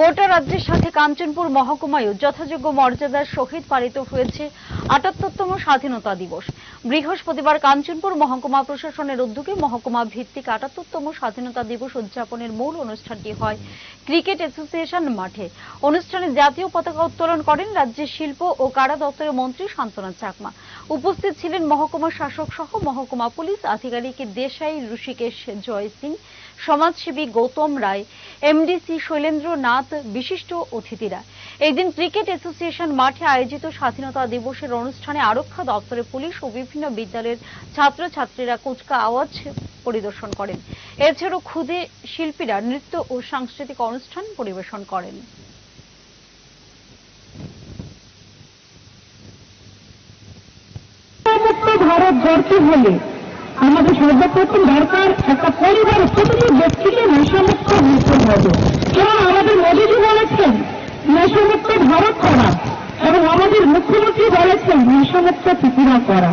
গোটা রাজ্যের সাথে কাঞ্চনপুর মহকুমায়ও যথাযোগ্য মর্যাদার সহিত পালিত হয়েছে আটাত্তরতম স্বাধীনতা দিবস। বৃহস্পতিবার কাঞ্চনপুর মহকুমা প্রশাসনের উদ্যোগে মহকুমা ভিত্তিক আটাত্তরতম স্বাধীনতা দিবস উদযাপনের মূল অনুষ্ঠানটি হয় ক্রিকেট অ্যাসোসিয়েশন মাঠে। অনুষ্ঠানে জাতীয় পতাকা উত্তোলন করেন রাজ্যের শিল্প ও কারা দপ্তরের মন্ত্রী শান্তনা চাকমা। উপস্থিত ছিলেন মহকুমা শাসক সহ মহকুমা পুলিশ আধিকারিক দেশাই ঋষিকেশ জয় সিং, সমাজসেবী গৌতম রায় এমডিসি শৈলেন্দ্র নাথ বিশিষ্ট অতিথিরা। এই দিন ক্রিকেট অ্যাসোসিয়েশন মাঠে আয়োজিত স্বাধীনতা দিবসের অনুষ্ঠানে আরক্ষা দপ্তরের পুলিশ ও বিভিন্ন বিদ্যালয়ের ছাত্রছাত্রীরা কুচকা আওয়াজ পরিদর্শন করেন। এছাড়াও ক্ষুদে শিল্পীরা নৃত্য ও সাংস্কৃতিক অনুষ্ঠান পরিবেশন করেন। ভারত গড়তে হলে আমাদের সর্বপ্রথম দরকার একটা পরিবারের বলেছেন নেশামুক্ত ভারত করা এবং আমাদের মুখ্যমন্ত্রী বলেছেন নেশামুক্ত ত্রিপুরা করা।